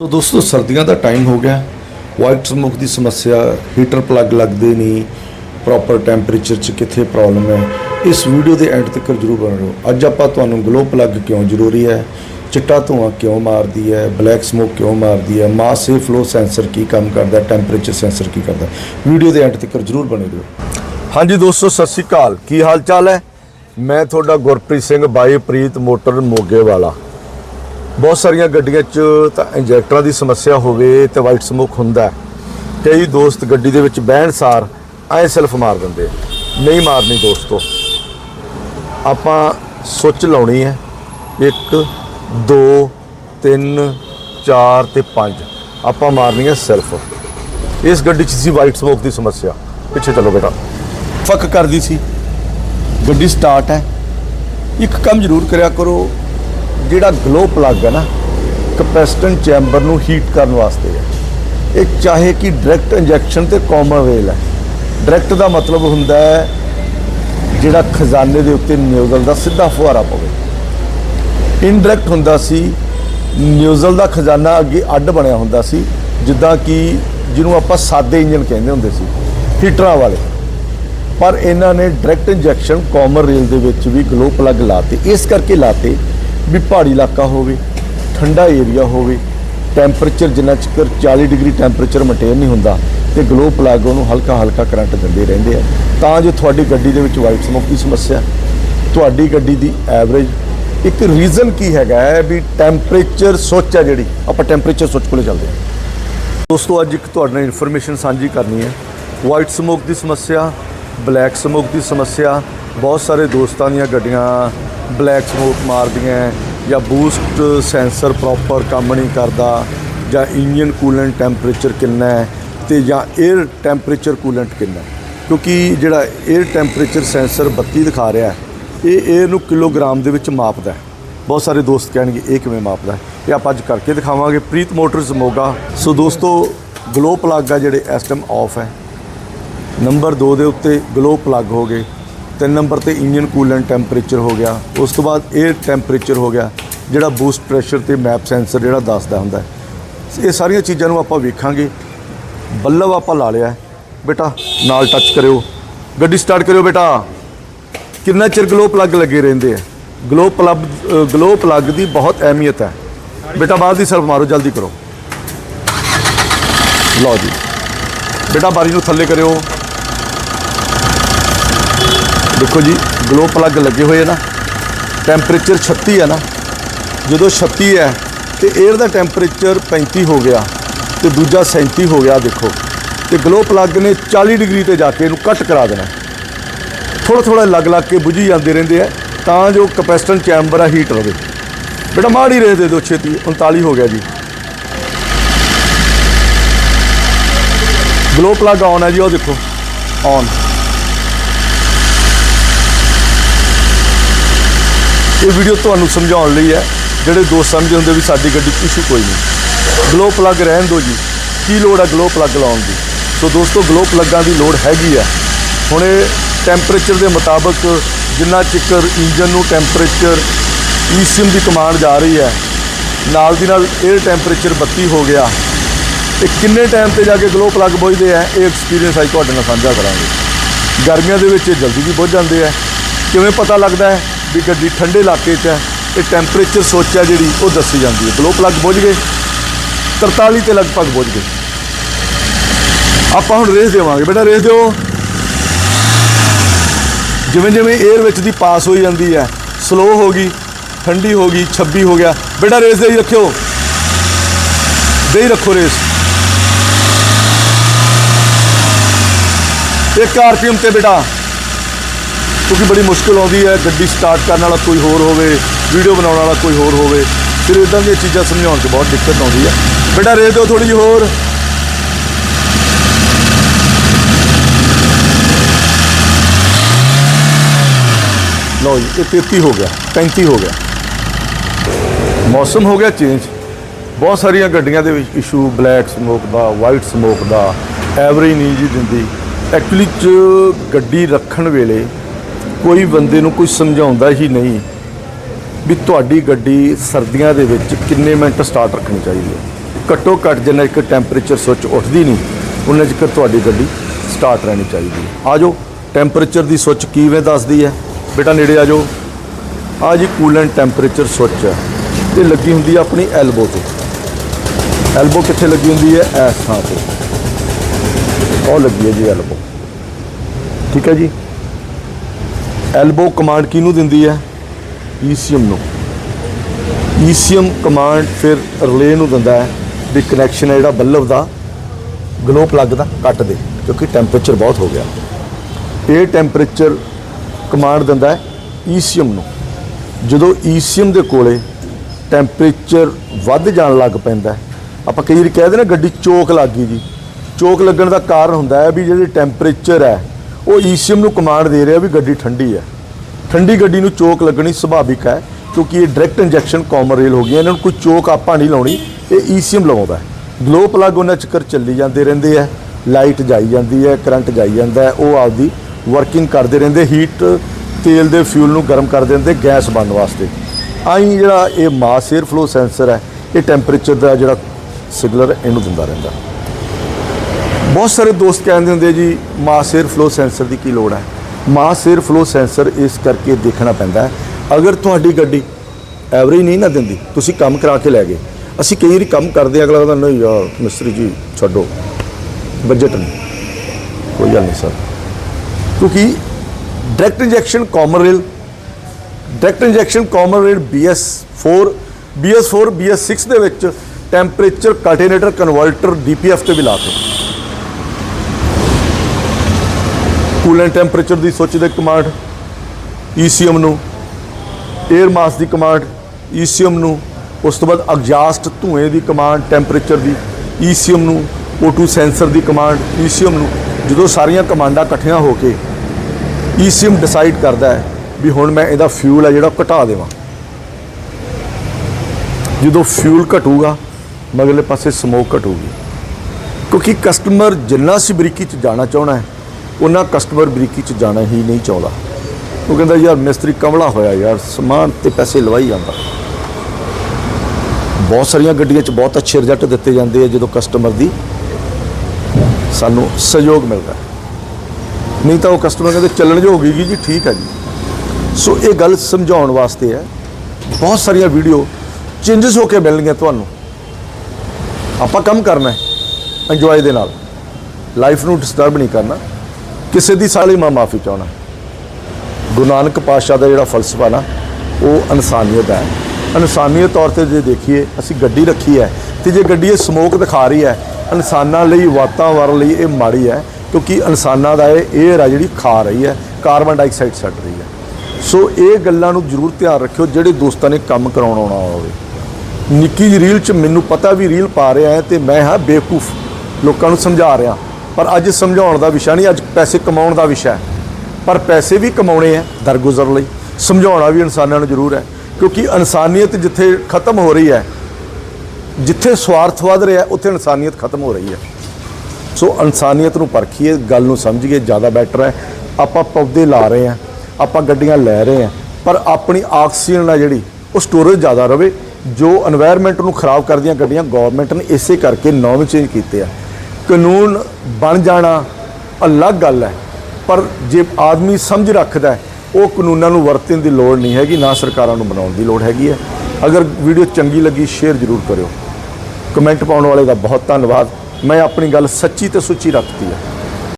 ਤੋ ਦੋਸਤੋ, ਸਰਦੀਆਂ ਦਾ ਟਾਈਮ ਹੋ ਗਿਆ। ਵਾਈਟ ਸਮੋਕ ਦੀ ਸਮੱਸਿਆ ਹੀਟਰ ਪਲੱਗ ਲੱਗਦੇ ਨਹੀਂ ਪ੍ਰੋਪਰ ਟੈਂਪਰੇਚਰ 'ਚ ਕਿੱਥੇ ਪ੍ਰੋਬਲਮ ਹੈ? ਇਸ ਵੀਡੀਓ ਦੇ ਐਂਡ ਤੱਕ ਜਰੂਰ ਬਣੇ ਰਹੋ। ਅੱਜ ਆਪਾਂ ਤੁਹਾਨੂੰ ਗਲੋ ਪਲੱਗ ਕਿਉਂ ਜ਼ਰੂਰੀ ਹੈ? ਚਿੱਟਾ ਧੂਆਂ ਕਿਉਂ ਮਾਰਦੀ ਹੈ? ਬਲੈਕ ਸਮੋਕ ਕਿਉਂ ਮਾਰਦੀ ਹੈ? ਮਾਸ ਸੇ ਫਲੋ ਸੈਂਸਰ ਕੀ ਕੰਮ ਕਰਦਾ? ਟੈਂਪਰੇਚਰ ਸੈਂਸਰ ਕੀ ਕਰਦਾ? ਵੀਡੀਓ ਦੇ ਐਂਡ ਤੱਕ ਜਰੂਰ ਬਣੇ ਰਹੋ। ਹਾਂਜੀ ਦੋਸਤੋ, ਸਤਿ ਸ਼੍ਰੀ ਅਕਾਲ। ਕੀ ਹਾਲ ਚਾਲ ਹੈ? ਮੈਂ ਤੁਹਾਡਾ ਗੁਰਪ੍ਰੀਤ ਸਿੰਘ, ਬਾਈ ਪ੍ਰੀਤ ਮੋਟਰ ਮੋਗੇ ਵਾਲਾ। ਬਹੁਤ ਸਾਰੀਆਂ ਗੱਡੀਆਂ 'ਚ ਤਾਂ ਇੰਜੈਕਟਰਾਂ ਦੀ ਸਮੱਸਿਆ ਹੋਵੇ ਤੇ ਵਾਈਟ ਸਮੋਕ ਹੁੰਦਾ ਕਈ ਦੋਸਤ ਗੱਡੀ ਦੇ ਵਿੱਚ ਬਹਿਣ ਸਾਰ ਐ ਸੈਲਫ ਮਾਰ ਦਿੰਦੇ ਨਹੀਂ ਮਾਰਨੀ ਦੋਸਤੋ। ਆਪਾਂ ਸੁੱਚ ਲਾਉਣੀ ਹੈ। 1 2 3 4 ਤੇ 5 ਆਪਾਂ ਮਾਰਨੀ ਹੈ ਸੈਲਫ। ਇਸ ਗੱਡੀ 'ਚ ਸੀ ਵਾਈਟ ਸਮੋਕ ਦੀ ਸਮੱਸਿਆ। ਪਿੱਛੇ ਚੱਲੋ ਬੇਟਾ। ਫੱਕ ਕਰਦੀ ਸੀ। ਗੱਡੀ ਸਟਾਰਟ ਹੈ। ਇੱਕ ਕੰਮ ਜ਼ਰੂਰ ਕਰਿਆ ਕਰੋ। ਜਿਹੜਾ ਗਲੋ ਪਲੱਗ ਹੈ ਨਾ ਕਪੈਸਿਟੈਂਟ ਚੈਂਬਰ ਨੂੰ ਹੀਟ ਕਰਨ ਵਾਸਤੇ ਹੈ। ਇਹ ਚਾਹੇ ਕਿ ਡਾਇਰੈਕਟ ਇੰਜੈਕਸ਼ਨ ਤੇ ਕਾਮਨ ਵੇਲ ਹੈ। ਡਾਇਰੈਕਟ ਦਾ ਮਤਲਬ ਹੁੰਦਾ ਹੈ, ਜਿਹੜਾ ਖਜ਼ਾਨੇ ਦੇ ਉੱਤੇ ਨਿਊਜ਼ਲ ਦਾ ਸਿੱਧਾ ਫੁਹਾਰਾ ਪਵੇ। ਇਨਡਾਇਰੈਕਟ ਹੁੰਦਾ ਸੀ ਨਿਊਜ਼ਲ ਦਾ ਖਜ਼ਾਨਾ ਅੱਗੇ ਅੱਡ ਬਣਿਆ ਹੁੰਦਾ ਸੀ, ਜਿੱਦਾਂ ਕਿ ਜਿਹਨੂੰ ਆਪਾਂ ਸਾਦੇ ਇੰਜਨ ਕਹਿੰਦੇ ਹੁੰਦੇ ਸੀ ਹੀਟਰਾਂ ਵਾਲੇ। ਪਰ ਇਹਨਾਂ ਨੇ ਡਾਇਰੈਕਟ ਇੰਜੈਕਸ਼ਨ ਕਾਮਨ ਰੇਲ ਦੇ ਵਿੱਚ ਵੀ ਗਲੋ ਪਲੱਗ ਲਾਤੇ। ਇਸ ਕਰਕੇ ਲਾਤੇ ਵੀ ਪਹਾੜੀ ਇਲਾਕਾ ਹੋਵੇ, ਠੰਡਾ ਏਰੀਆ ਹੋਵੇ ਟੈਂਪਰੇਚਰ ਜਿੰਨਾ ਚਿਰ 40 ਡਿਗਰੀ ਟੈਂਪਰੇਚਰ ਮੇਨਟੇਨ ਨਹੀਂ ਹੁੰਦਾ ਤੇ ਗਲੋ ਪਲੱਗ ਉਹਨੂੰ ਹਲਕਾ ਹਲਕਾ ਕਰੰਟ ਦਿੰਦੇ ਰਹਿੰਦੇ ਆ। ਤਾਂ ਜੋ ਤੁਹਾਡੀ ਗੱਡੀ ਦੇ ਵਿੱਚ ਵਾਈਟ ਸਮੋਕ ਦੀ ਸਮੱਸਿਆ? ਤੁਹਾਡੀ ਗੱਡੀ ਦੀ ਐਵਰੇਜ ਇੱਕ ਰੀਜ਼ਨ ਕੀ ਹੈਗਾ ਹੈ ਵੀ ਟੈਂਪਰੇਚਰ ਸੁੱਚ ਹੈ ਜਿਹੜੀ, ਆਪਾਂ ਟੈਂਪਰੇਚਰ ਸੁੱਚ ਕੋਲੇ ਚੱਲਦੇ ਹਾਂ। ਦੋਸਤੋ, ਅੱਜ ਇੱਕ ਤੁਹਾਡੇ ਨਾਲ ਇਨਫੋਰਮੇਸ਼ਨ ਸਾਂਝੀ ਕਰਨੀ ਹੈ। ਵਾਈਟ ਸਮੋਕ ਦੀ ਸਮੱਸਿਆ ਬਲੈਕ ਸਮੋਕ ਦੀ ਸਮੱਸਿਆ ਬਹੁਤ ਸਾਰੇ ਦੋਸਤਾਂ ਦੀਆਂ ਗੱਡੀਆਂ ਬਲੈਕ ਸਮੋਕ ਮਾਰਦੀਆਂ ਜਾਂ ਬੂਸਟ ਸੈਂਸਰ ਪ੍ਰੋਪਰ ਕੰਮ ਨਹੀਂ ਕਰਦਾ ਜਾਂ ਇੰਜਨ ਕੂਲੈਂਟ ਟੈਂਪਰੇਚਰ ਕਿੰਨਾ ਹੈ ਤੇ ਜਾਂ 에ਅਰ ਟੈਂਪਰੇਚਰ ਕੂਲੈਂਟ ਕਿੰਨਾ ਕਿਉਂਕਿ ਜਿਹੜਾ 에ਅਰ ਟੈਂਪਰੇਚਰ ਸੈਂਸਰ 32 ਦਿਖਾ ਰਿਹਾ ਇਹ 에ਅਰ ਨੂੰ ਕਿਲੋਗ੍ਰਾਮ ਦੇ ਵਿੱਚ ਮਾਪਦਾ ਹੈ। ਬਹੁਤ ਸਾਰੇ ਦੋਸਤ ਕਹਿਣਗੇ, ਇਹ ਕਿਵੇਂ ਮਾਪਦਾ ਇਹ ਆਪਾਂ ਅੱਜ ਕਰਕੇ ਦਿਖਾਵਾਂਗੇ। ਪ੍ਰੀਤ ਮੋਟਰਸ ਮੋਗਾ। ਸੋ ਦੋਸਤੋ ਗਲੋ ਪਲੱਗ ਆ ਜਿਹੜੇ ਇਸ ਟਾਈਮ ਆਫ ਹੈ। ਨੰਬਰ 2 ਦੇ ਉੱਤੇ ਗਲੋ ਪਲੱਗ ਹੋ ਗਏ। ਤਿੰਨ ਨੰਬਰ ਤੇ ਇੰਜਨ ਕੂਲੈਂਟ ਟੈਂਪਰੇਚਰ ਹੋ ਗਿਆ। ਉਸ ਤੋਂ ਬਾਅਦ 에ਅਰ ਟੈਂਪਰੇਚਰ ਹੋ ਗਿਆ, ਜਿਹੜਾ ਬੂਸਟ ਪ੍ਰੈਸ਼ਰ ਤੇ ਮੈਪ ਸੈਂਸਰ ਜਿਹੜਾ ਦੱਸਦਾ ਹੁੰਦਾ ਇਹ ਸਾਰੀਆਂ ਚੀਜ਼ਾਂ ਨੂੰ ਆਪਾਂ ਵੇਖਾਂਗੇ। ਬੱਲਬ ਆਪਾਂ ਲਾ ਲਿਆ ਬੇਟਾ, ਨਾਲ ਟੱਚ ਕਰਿਓ। ਗੱਡੀ ਸਟਾਰਟ ਕਰਿਓ ਬੇਟਾ। ਕਿੰਨਾ ਚਿਰ ਗਲੋ ਪਲੱਗ ਲੱਗੇ ਰਹਿੰਦੇ ਆ? ਗਲੋ ਪਲੱਗ ਗਲੋ ਪਲੱਗ ਦੀ ਬਹੁਤ ਅਹਿਮੀਅਤ ਹੈ। ਬੇਟਾ, ਬਾਹਰ ਦੀ ਸਰਫ ਮਾਰੋ, ਜਲਦੀ ਕਰੋ। ਲਓ ਜੀ। ਬੇਟਾ, ਬਾਰੀ ਨੂੰ ਥੱਲੇ ਕਰਿਓ। ਦੇਖੋ ਜੀ ਗਲੋ ਪਲੱਗ ਲੱਗੇ ਹੋਏ ਆ ਨਾ ਟੈਂਪਰੇਚਰ 36 ਹੈ ਨਾ, ਜਦੋਂ 36 ਹੈ, ਤੇ 에ਅਰ ਦਾ ਟੈਂਪਰੇਚਰ 35 ਹੋ ਗਿਆ, ਤੇ ਦੂਜਾ 37 ਹੋ ਗਿਆ, ਦੇਖੋ, ਤੇ ਗਲੋ ਪਲੱਗ ਨੇ 40 ਡਿਗਰੀ ਤੇ ਜਾ ਕੇ ਇਹਨੂੰ ਕੱਟ ਕਰਾ ਦੇਣਾ। ਥੋੜਾ ਥੋੜਾ ਲੱਗ ਲੱਗ ਕੇ ਬੁਝੀ ਜਾਂਦੇ ਰਹਿੰਦੇ ਆ, ਤਾਂ ਜੋ ਕਪੈਸਿਟੈਂਟ ਚੈਂਬਰ ਆ ਹੀਟ ਰਵੇ ਬੇਟਾ ਮਾੜੀ ਰਹੇ ਦੇ ਦਿਓ ਛੇਤੀ 39 ਹੋ ਗਿਆ ਜੀ। ਗਲੋ ਪਲੱਗ ਆਨ ਹੈ ਜੀ ਉਹ ਦੇਖੋ ਆਨ ਇਹ ਵੀਡੀਓ ਤੁਹਾਨੂੰ ਸਮਝਾਉਣ ਲਈ ਹੈ। ਜਿਹੜੇ ਦੋਸਤ ਸਮਝਦੇ ਹੁੰਦੇ ਵੀ ਸਾਡੀ ਗੱਡੀ 'ਚ ਇਸ਼ੂ ਕੋਈ ਨਹੀਂ। ਗਲੋ ਪਲੱਗ ਰਹਿਣ ਦਿਓ ਜੀ। ਕੀ ਲੋੜ ਹੈ ਗਲੋ ਪਲੱਗ ਲਾਉਣ ਦੀ? ਸੋ ਦੋਸਤੋ ਗਲੋ ਪਲੱਗਾਂ ਦੀ ਲੋੜ ਹੈਗੀ ਆ। ਹੁਣ ਇਹ ਟੈਂਪਰੇਚਰ ਦੇ ਮੁਤਾਬਕ ਜਿੰਨਾ ਚਿਕਰ ਇੰਜਨ ਨੂੰ ਟੈਂਪਰੇਚਰ ਈਸੀਐਮ ਦੀ ਕਮਾਂਡ ਜਾ ਰਹੀ ਹੈ, ਨਾਲ ਦੀ ਨਾਲ 에ਅਰ ਟੈਂਪਰੇਚਰ 32 ਹੋ ਗਿਆ। ਇਹ ਕਿੰਨੇ ਟਾਈਮ ਤੇ ਜਾ ਕੇ ਗਲੋ ਪਲੱਗ ਬੁਝਦੇ ਆ, ਇਹ ਐਕਸਪੀਰੀਅੰਸ ਅੱਜ ਤੁਹਾਡੇ ਨਾਲ ਸਾਂਝਾ ਕਰਾਂਗੇ। ਗਰਮੀਆਂ ਦੇ ਵਿੱਚ ਇਹ ਜਲਦੀ ਵੀ ਬੁਝ ਜਾਂਦੇ ਆ। ਕਿਵੇਂ ਪਤਾ ਲੱਗਦਾ ਹੈ? ਵੀ ਗੱਡੀ ਠੰਡੇ ਇਲਾਕੇ 'ਚ ਹੈ ਇਹ ਟੈਂਪਰੇਚਰ ਸੋਚ ਹੈ ਜਿਹੜੀ, ਉਹ ਦੱਸੀ ਜਾਂਦੀ ਹੈ। ਗਲੋ ਪਲੱਗ ਬੁਝ ਗਏ। 43 ਤੇ ਲਗਭਗ ਬੁਝ ਗਏ। ਆਪਾਂ ਹੁਣ ਰੇਸ ਦੇਵਾਂਗੇ। ਬੇਟਾ, ਰੇਸ ਦਿਓ। ਜਿਵੇਂ ਜਿਵੇਂ 에ਅਰ ਵਿੱਚ ਦੀ ਪਾਸ ਹੋਈ ਜਾਂਦੀ ਹੈ ਸਲੋ ਹੋ ਗਈ, ਠੰਡੀ ਹੋ ਗਈ 26 ਹੋ ਗਿਆ। ਬੇਟਾ, ਰੇਸ ਦੇ ਹੀ ਰੱਖਿਓ। ਦੇ ਹੀ ਰੱਖੋ ਰੇਸ। ਇੱਕ ਆਰਪੀਐਮ ਤੇ ਬੇਟਾ ਕਿਉਂਕਿ ਬੜੀ ਮੁਸ਼ਕਲ ਆਉਂਦੀ ਹੈ ਗੱਡੀ ਸਟਾਰਟ ਕਰਨ ਵਾਲਾ ਕੋਈ ਹੋਰ ਹੋਵੇ ਵੀਡੀਓ ਬਣਾਉਣ ਵਾਲਾ ਕੋਈ ਹੋਰ ਹੋਵੇ। ਫਿਰ ਇਦਾਂ ਦੀਆਂ ਚੀਜ਼ਾਂ ਸਮਝਾਉਣ 'ਚ ਬਹੁਤ ਦਿੱਕਤ ਆਉਂਦੀ ਹੈ। ਬੇਟਾ ਰੇਸ ਦਿਓ ਥੋੜੀ ਜਿਹੀ ਹੋਰ। ਲਓ ਜੀ, ਇਹ 33 ਹੋ ਗਿਆ 35 ਹੋ ਗਿਆ। ਮੌਸਮ ਹੋ ਗਿਆ ਚੇਂਜ ਬਹੁਤ ਸਾਰੀਆਂ ਗੱਡੀਆਂ ਦੇ ਵਿੱਚ ਇਸ਼ੂ ਬਲੈਕ ਸਮੋਕ ਦਾ ਵਾਈਟ ਸਮੋਕ ਦਾ, ਐਵਰੇਜ ਨਹੀਂ ਜੀ ਦਿੰਦੀ। ਐਕਚੁਅਲੀ ਚ ਗੱਡੀ ਰੱਖਣ ਵੇਲੇ ਕੋਈ ਬੰਦੇ ਨੂੰ ਕੋਈ ਸਮਝਾਉਂਦਾ ਹੀ ਨਹੀਂ ਵੀ ਤੁਹਾਡੀ ਗੱਡੀ ਸਰਦੀਆਂ ਦੇ ਵਿੱਚ ਕਿੰਨੇ ਮਿੰਟ ਸਟਾਰਟ ਰੱਖਣੀ ਚਾਹੀਦੀ ਹੈ। ਘੱਟੋ ਘੱਟ ਜਿੰਨਾ ਇੱਕ ਟੈਂਪਰੇਚਰ ਸੁੱਚ ਉੱਠਦੀ ਨਹੀਂ, ਉਹਨਾਂ ਚਿਰ ਤੁਹਾਡੀ ਗੱਡੀ ਸਟਾਰਟ ਰਹਿਣੀ ਚਾਹੀਦੀ ਹੈ। ਆ ਜਾਓ, ਟੈਂਪਰੇਚਰ ਦੀ ਸੁੱਚ ਕਿਵੇਂ ਦੱਸਦੀ ਹੈ? ਬੇਟਾ ਨੇੜੇ ਆ ਜਾਓ। ਆ ਜੀ ਕੂਲੈਂਟ ਟੈਂਪਰੇਚਰ ਸੁੱਚ ਹੈ। ਇਹ ਲੱਗੀ ਹੁੰਦੀ ਹੈ ਆਪਣੀ ਐਲਬੋ ਤੇ। ਐਲਬੋ ਕਿੱਥੇ ਲੱਗੀ ਹੁੰਦੀ ਹੈ? ਇਸ ਥਾਂ ਤੇ। ਉਹ ਲੱਗੀ ਹੈ ਜੀ ਐਲਬੋ। ਠੀਕ ਹੈ ਜੀ? ਐਲਬੋ ਕਮਾਂਡ ਕਿਹਨੂੰ ਦਿੰਦੀ ਹੈ? ਈਸੀਐਮ ਨੂੰ। ਈਸੀਐਮ ਕਮਾਂਡ ਫਿਰ ਰਿਲੇ ਨੂੰ ਦਿੰਦਾ ਹੈ ਵੀ ਕਨੈਕਸ਼ਨ ਹੈ ਜਿਹੜਾ ਬੱਲਬ ਦਾ ਗਲੋ ਪਲੱਗ ਦਾ ਕੱਟ ਦੇ, ਕਿਉਂਕਿ ਟੈਂਪਰੇਚਰ ਬਹੁਤ ਹੋ ਗਿਆ। ਇਹ ਟੈਂਪਰੇਚਰ ਕਮਾਂਡ ਦਿੰਦਾ ਹੈ ਈਸੀਐਮ ਨੂੰ। ਜਦੋਂ ਈਸੀਐਮ ਦੇ ਕੋਲੇ ਟੈਂਪਰੇਚਰ ਵੱਧ ਜਾਣ ਲੱਗ ਪੈਂਦਾ ਆਪਾਂ ਕਈ ਵਾਰੀ ਕਹਿੰਦੇ ਨਾ ਗੱਡੀ ਚੋਕ ਲੱਗ ਗਈ ਜੀ। ਚੋਕ ਲੱਗਣ ਦਾ ਕਾਰਨ ਹੁੰਦਾ ਹੈ ਵੀ ਜਿਹੜੀ ਟੈਂਪਰੇਚਰ ਹੈ ਉਹ ਈਸੀਐਮ ਨੂੰ ਕਮਾਂਡ ਦੇ ਰਿਹਾ ਵੀ ਗੱਡੀ ਠੰਡੀ ਹੈ। ਠੰਡੀ ਗੱਡੀ ਨੂੰ ਚੋਕ ਲੱਗਣੀ ਸੁਭਾਵਿਕ ਹੈ, ਕਿਉਂਕਿ ਇਹ ਡਾਇਰੈਕਟ ਇੰਜੈਕਸ਼ਨ ਕਾਮਨ ਰੇਲ ਹੋ ਗਈਆਂ ਇਹਨਾਂ ਨੂੰ ਕੋਈ ਚੋਕ ਆਪਾਂ ਨਹੀਂ ਲਾਉਣੀ, ਇਹ ਈਸੀਐਮ ਲਵਾਉਂਦਾ ਹੈ। ਗਲੋ ਪਲੱਗ ਉਹਨਾਂ ਚੱਕਰ ਚੱਲੀ ਜਾਂਦੇ ਰਹਿੰਦੇ ਆ ਲਾਈਟ ਜਾਈ ਜਾਂਦੀ ਹੈ ਕਰੰਟ ਜਾਈ ਜਾਂਦਾ ਉਹ ਆਪਦੀ ਵਰਕਿੰਗ ਕਰਦੇ ਰਹਿੰਦੇ ਹੀਟ ਤੇਲ ਦੇ ਫਿਊਲ ਨੂੰ ਗਰਮ ਕਰ ਦਿੰਦੇ ਗੈਸ ਬਣਨ ਵਾਸਤੇ। ਆਈ ਜਿਹੜਾ ਇਹ ਮਾਸ 에ਅਰ ਫਲੋ ਸੈਂਸਰ ਹੈ, ਇਹ ਟੈਂਪਰੇਚਰ ਦਾ ਜਿਹੜਾ ਸਿਗਨਲ ਇਹਨੂੰ ਦਿੰਦਾ ਰਹਿੰਦਾ। ਬਹੁਤ ਸਾਰੇ ਦੋਸਤ ਕਹਿੰਦੇ ਹੁੰਦੇ ਜੀ ਮਾਸੇਰ ਫਲੋ ਸੈਂਸਰ ਦੀ ਕੀ ਲੋੜ ਹੈ? ਮਾਸ ਫਲੋ ਸੈਂਸਰ ਇਸ ਕਰਕੇ ਦੇਖਣਾ ਪੈਂਦਾ ਅਗਰ ਤੁਹਾਡੀ ਗੱਡੀ ਐਵਰੇਜ ਨਹੀਂ ਨਾ ਦਿੰਦੀ, ਤੁਸੀਂ ਕੰਮ ਕਰਾ ਕੇ ਲੈ ਗਏ। ਅਸੀਂ ਕਈ ਵਾਰੀ ਕੰਮ ਕਰਦੇ ਅਗਲਾ ਕਹਿੰਦਾ, ਨਹੀਂ ਯਾਰ, ਮਿਸਤਰੀ ਜੀ, ਛੱਡੋ। ਬਜਟ ਨਹੀਂ। ਕੋਈ ਗੱਲ ਨਹੀਂ ਸਰ ਕਿਉਂਕਿ direct injection common rail direct injection common rail BS4 BS4 BS6 ਦੇ ਵਿੱਚ ਟੈਂਪਰੇਚਰ ਕਲਟੀਨੇਟਰ ਕਨਵਰਟਰ DPF ਤੇ ਵੀ ਲਾਤੇ ਕੂਲੈਂਟ ਟੈਂਪਰੇਚਰ ਦੀ ਸੁੱਚ ਦੇ ਕਮਾਂਡ ECM ਨੂੰ 에ਅਰ ਮਾਸ ਦੀ ਕਮਾਂਡ ECM ਨੂੰ, ਉਸ ਤੋਂ ਬਾਅਦ ਐਗਜ਼ਾਸਟ ਧੂਏ ਦੀ ਕਮਾਂਡ, ਟੈਂਪਰੇਚਰ ਦੀ ECM ਨੂੰ O2 ਸੈਂਸਰ ਦੀ ਕਮਾਂਡ ECM ਨੂੰ, ਜਦੋਂ ਸਾਰੀਆਂ ਕਮਾਂਡਾਂ ਇਕੱਠੀਆਂ ਹੋ ਕੇ ECM ਡਿਸਾਈਡ ਕਰਦਾ ਹੈ ਵੀ ਹੁਣ ਮੈਂ ਇਹਦਾ ਫਿਊਲ ਹੈ ਜਿਹੜਾ ਉਹ ਘਟਾ ਦੇਵਾਂ। ਜਦੋਂ ਫਿਊਲ ਘਟੂਗਾ ਮਗਲੇ ਪਾਸੇ ਸਮੋਕ ਘਟੂਗੀ। ਕਿਉਂਕਿ ਕਸਟਮਰ ਜਿੰਨਾ ਸੀ ਬਰੀਕੀ ਚ ਜਾਣਾ ਚਾਹਣਾ ਹੈ ਉਹਨਾਂ ਕਸਟਮਰ ਬਰੀਕੀ ਚ ਜਾਣਾ ਹੀ ਨਹੀਂ ਚਾਹੁੰਦਾ। ਉਹ ਕਹਿੰਦਾ, ਯਾਰ ਮਿਸਤਰੀ ਕਮਲਾ ਹੋਇਆ ਯਾਰ, ਸਮਾਨ ਤੇ ਪੈਸੇ ਲਵਾਈ ਜਾਂਦਾ। ਬਹੁਤ ਸਾਰੀਆਂ ਗੱਡੀਆਂ 'ਚ ਬਹੁਤ ਅੱਛੇ ਰਿਜ਼ਲਟ ਦਿੱਤੇ ਜਾਂਦੇ ਆ ਜਦੋਂ ਕਸਟਮਰ ਦੀ ਸਾਨੂੰ ਸਹਿਯੋਗ ਮਿਲਦਾ। ਨਹੀਂ ਤਾਂ ਉਹ ਕਸਟਮਰ ਕਹਿੰਦੇ, ਚੱਲਣ ਜੋ ਹੋਗੀ ਜੀ, ਠੀਕ ਹੈ ਜੀ। ਸੋ ਇਹ ਗੱਲ ਸਮਝਾਉਣ ਵਾਸਤੇ ਹੈ। ਬਹੁਤ ਸਾਰੀਆਂ ਵੀਡੀਓ ਚੇਂਜਸ ਹੋ ਕੇ ਮਿਲਣਗੀਆਂ ਤੁਹਾਨੂੰ। ਆਪਾਂ ਕੰਮ ਕਰਨਾ ਹੈ ਇੰਜੋਏ ਦੇ ਨਾਲ। ਲਾਈਫ ਨੂੰ ਡਿਸਟਰਬ ਨਹੀਂ ਕਰਨਾ। ਕਿਸੇ ਦੀ ਸਾਲੀ ਮਾਂ ਮਾਫੀ ਚਾਹਣਾ ਗੁਰੂ ਨਾਨਕ ਪਾਤਸ਼ਾਹ ਦਾ ਜਿਹੜਾ ਫਲਸਫਾ ਨਾ, ਉਹ ਇਨਸਾਨੀਅਤ ਹੈ। ਇਨਸਾਨੀਅਤ ਤੌਰ ਤੇ ਜੇ ਦੇਖੀਏ, ਅਸੀਂ ਗੱਡੀ ਰੱਖੀ ਹੈ ਤੇ ਜੇ ਗੱਡੀ ਇਹ ਸਮੋਕ ਦਿਖਾ ਰਹੀ ਹੈ, ਇਨਸਾਨਾਂ ਲਈ ਵਾਤਾਵਰਨ ਲਈ ਇਹ ਮਾੜੀ ਹੈ, ਕਿਉਂਕਿ ਇਨਸਾਨਾਂ ਦਾ ਇਹ 에ਅਰ ਆ ਜਿਹੜੀ ਖਾ ਰਹੀ ਹੈ ਕਾਰਬਨ ਡਾਈਆਕਸਾਈਡ ਛੱਡ ਰਹੀ ਹੈ। ਸੋ ਇਹ ਗੱਲਾਂ ਨੂੰ ਜ਼ਰੂਰ ਧਿਆਨ ਰੱਖਿਓ, ਜਿਹੜੇ ਦੋਸਤਾਂ ਨੇ ਕੰਮ ਕਰਾਉਣ ਆਉਣਾ ਹੋਵੇ। ਨਿੱਕੀ ਜਿਹੀ ਰੀਲ 'ਚ ਮੈਨੂੰ ਪਤਾ ਵੀ ਰੀਲ ਪਾ ਰਿਹਾ ਹੈ ਤੇ ਮੈਂ ਹਾਂ ਬੇਵਕੂਫ ਲੋਕਾਂ ਨੂੰ ਸਮਝਾ ਰਿਹਾ। ਪਰ ਅੱਜ ਸਮਝਾਉਣ ਦਾ ਵਿਸ਼ਾ ਨਹੀਂ, ਅੱਜ ਪੈਸੇ ਕਮਾਉਣ ਦਾ ਵਿਸ਼ਾ ਹੈ। ਪਰ ਪੈਸੇ ਵੀ ਕਮਾਉਣੇ ਆ ਦਰਗੁਜ਼ਰ ਲਈ। ਸਮਝਾਉਣਾ ਵੀ ਇਨਸਾਨਾਂ ਨੂੰ ਜ਼ਰੂਰ ਹੈ, ਕਿਉਂਕਿ ਇਨਸਾਨੀਅਤ ਜਿੱਥੇ ਖਤਮ ਹੋ ਰਹੀ ਹੈ, ਜਿੱਥੇ ਸਵਾਰਥ ਵਧ ਰਿਹਾ, ਉੱਥੇ ਇਨਸਾਨੀਅਤ ਖਤਮ ਹੋ ਰਹੀ ਹੈ। ਸੋ ਇਨਸਾਨੀਅਤ ਨੂੰ ਪਰਖੀਏ, ਗੱਲ ਨੂੰ ਸਮਝੀਏ, ਜ਼ਿਆਦਾ ਬੈਟਰ ਹੈ। ਆਪਾਂ ਪੌਦੇ ਲਾ ਰਹੇ ਆ ਆਪਾਂ ਗੱਡੀਆਂ ਲੈ ਰਹੇ ਆ ਪਰ ਆਪਣੀ ਆਕਸੀਜਨ ਆ ਜਿਹੜੀ, ਉਹ ਸਟੋਰੇਜ ਜ਼ਿਆਦਾ ਰਹੇ ਜੋ এনवायरमेंट ਨੂੰ ਖਰਾਬ ਕਰਦੀਆਂ ਗੱਡੀਆਂ ਗਵਰਨਮੈਂਟ ਨੇ ਇਸੇ ਕਰਕੇ ਨੌਵੇਂ ਚੇਂਜ ਕੀਤੇ ਆ। ਕਾਨੂੰਨ ਬਣ ਜਾਣਾ ਅਲੱਗ ਗੱਲ ਹੈ, ਪਰ ਜੇ ਆਦਮੀ ਸਮਝ ਰੱਖਦਾ ਹੈ, ਉਹ ਕਾਨੂੰਨਾਂ ਨੂੰ ਵਰਤਣ ਦੀ ਲੋੜ ਨਹੀਂ ਹੈਗੀ, ਨਾ ਸਰਕਾਰਾਂ ਨੂੰ ਬਣਾਉਣ ਦੀ ਲੋੜ ਹੈਗੀ ਹੈ। ਅਗਰ ਵੀਡੀਓ ਚੰਗੀ ਲੱਗੀ, ਸ਼ੇਅਰ ਜ਼ਰੂਰ ਕਰਿਓ। ਕਮੈਂਟ ਪਾਉਣ ਵਾਲੇ ਦਾ ਬਹੁਤ ਧੰਨਵਾਦ। ਮੈਂ ਆਪਣੀ ਗੱਲ ਸੱਚੀ ਤੇ ਸੁੱਚੀ ਰੱਖਤੀ ਹੈ।